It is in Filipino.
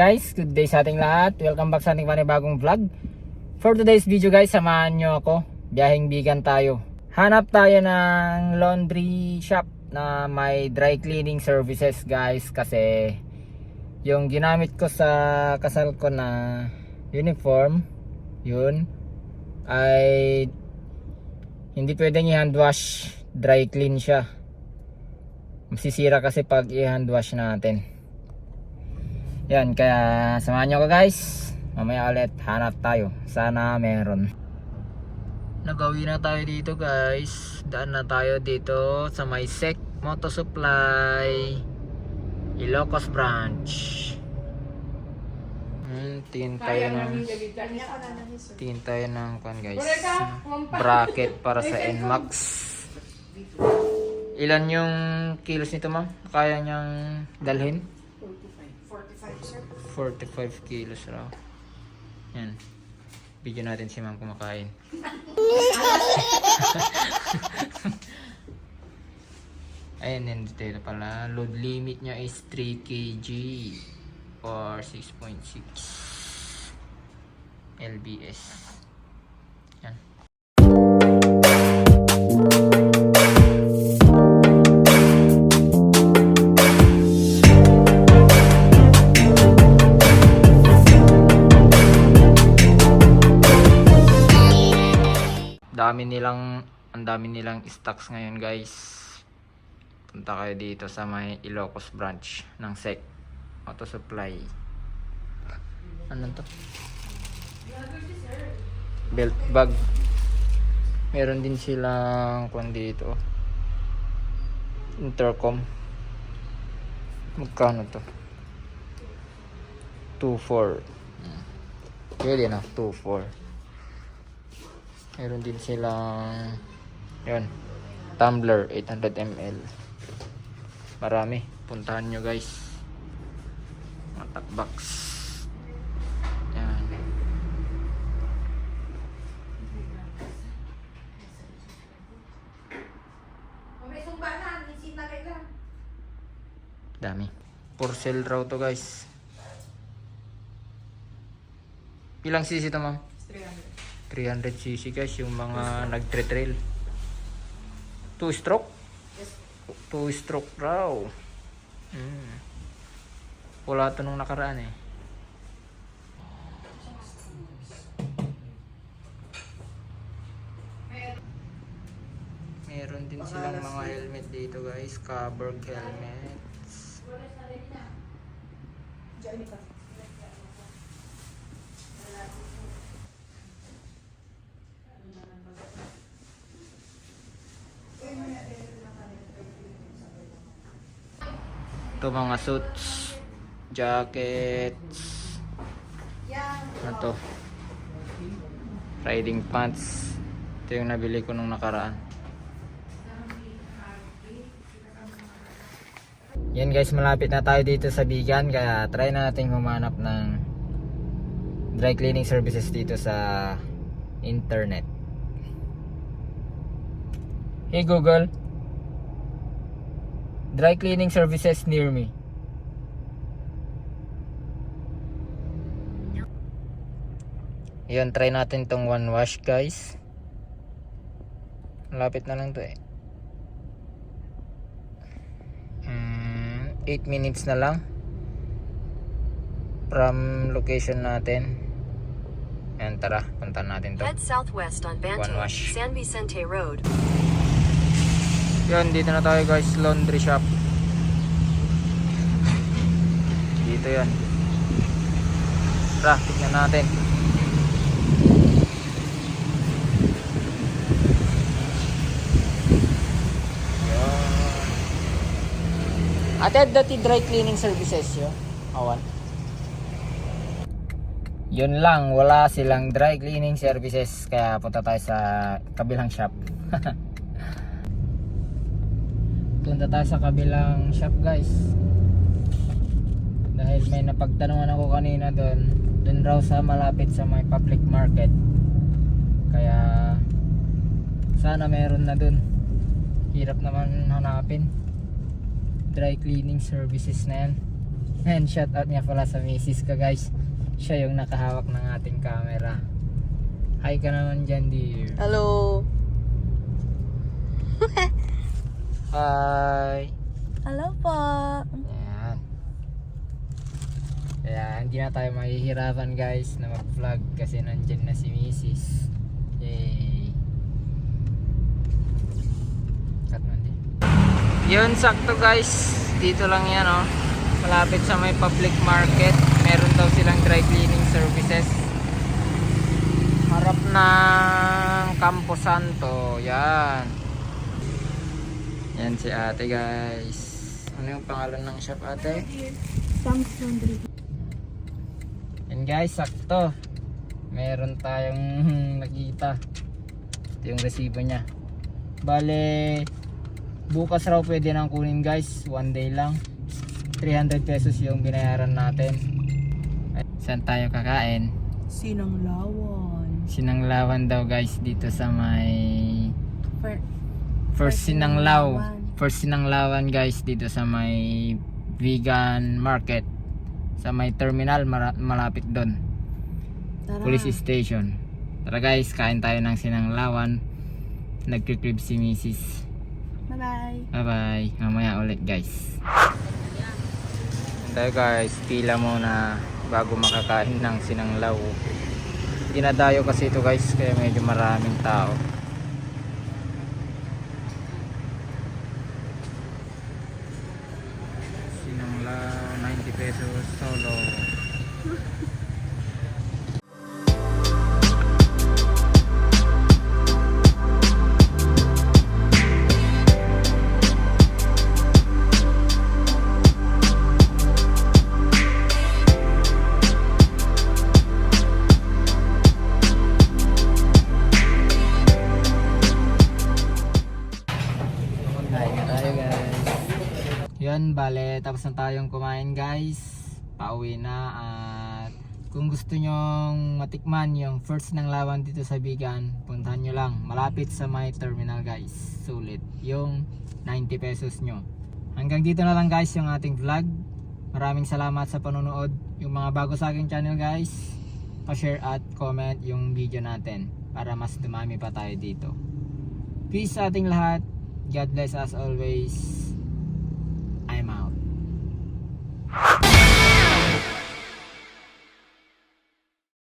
guys, good day sa ating lahat. Welcome back sa ating panibagong vlog. For today's video guys, samahan nyo ako. Biyahing bigan tayo. Hanap tayo ng laundry shop na may dry cleaning services guys kasi yung ginamit ko sa kasal ko na uniform, yun, ay hindi pwedeng i-hand wash, dry clean siya. Masisira kasi pag i-hand wash natin. Yan, kaya samahan nyo ako guys. Mamaya ulit hanap tayo. Sana meron. Nagawi na tayo dito guys. Daan na tayo dito sa may SEC Moto Supply Ilocos Branch. Hmm, tingin tayo ng tingin tayo ng kan guys. Bracket para sa NMAX. Ilan yung kilos nito ma'am? Kaya niyang dalhin? 45 kilos raw. Yan. Video natin si ma'am kumakain. Ayan, yan dito pala. Load limit niya is 3 kg or 6.6 lbs. Dami nilang ang dami nilang stocks ngayon guys. Punta kayo dito sa may Ilocos branch ng SEC Auto Supply ano to? Belt bag. Meron din silang kung dito. Intercom. Magkano to? 2.4 Hmm. pwede na 2.4 Meron din silang yun, tumbler 800ml. Marami. Puntahan nyo guys. Mga box. Yan. Dami. Porcel raw to guys. Ilang cc to ma'am? 300 cc guys yung mga nagtre-trail. 2 stroke? 2 stroke raw. Hmm. Wala to nung nakaraan eh. Meron din silang mga helmet dito guys, covered helmets. Ito mga suits, jackets, ano? Riding pants. Ito yung nabili ko nung nakaraan. Yan guys, malapit na tayo dito sa Bigan kaya try na natin humanap ng dry cleaning services dito sa internet. Hey Google, dry cleaning services near me. Yun, try natin tong one wash guys. Malapit na lang to eh. Mm, 8 minutes na lang. From location natin. Yan, tara, punta natin to. Head southwest on wash. San Vicente Road. Yun, dito na tayo guys, laundry shop. Dito yan. Tara, tignan natin. Yan. Ate, dati dry cleaning services yun. Awan. Yun lang, wala silang dry cleaning services. Kaya punta tayo sa kabilang shop. punta tayo sa kabilang shop guys dahil may napagtanungan ako kanina doon doon raw sa malapit sa may public market kaya sana meron na doon hirap naman hanapin dry cleaning services na yan And shout out nga pala sa misis ko guys. Siya yung nakahawak ng ating camera. Hi ka naman dyan, dear. Hello. Hi. Hello po. Ayan. Kaya hindi na tayo mahihirapan guys na mag-vlog kasi nandyan na si Mrs. Yay. Cut mo din. Yun, sakto guys. Dito lang yan oh. Malapit sa may public market. Meron daw silang dry cleaning services. Harap ng Campo Santo. Yan. Yan si ate guys. Ano yung pangalan ng shop ate? Sam's Laundry. Yan guys, sakto. Meron tayong nakita. Ito yung resibo niya. Bale, bukas raw pwede nang kunin guys. One day lang. 300 pesos yung binayaran natin. Saan tayo kakain? Sinang Lawan. Sinanglawan daw guys dito sa may For, First Sinanglaw. First Sinanglawan guys dito sa may vegan market. Sa may terminal malapit doon. Police station. Tara guys, kain tayo ng Sinanglawan. Nagkikrib si Mrs. Bye-bye. Bye bye. Mamaya ulit guys. Tayo guys, pila muna bago makakain ng sinanglaw. Dinadayo kasi ito guys, kaya medyo maraming tao. Sinanglaw, 90 pesos Yan, bale, tapos na tayong kumain guys. Pauwi na at kung gusto nyong matikman yung first ng lawan dito sa Bigan, puntahan nyo lang. Malapit sa my terminal guys. Sulit. Yung 90 pesos nyo. Hanggang dito na lang guys yung ating vlog. Maraming salamat sa panonood. Yung mga bago sa aking channel guys, pa-share at comment yung video natin para mas dumami pa tayo dito. Peace sa ating lahat. God bless us always.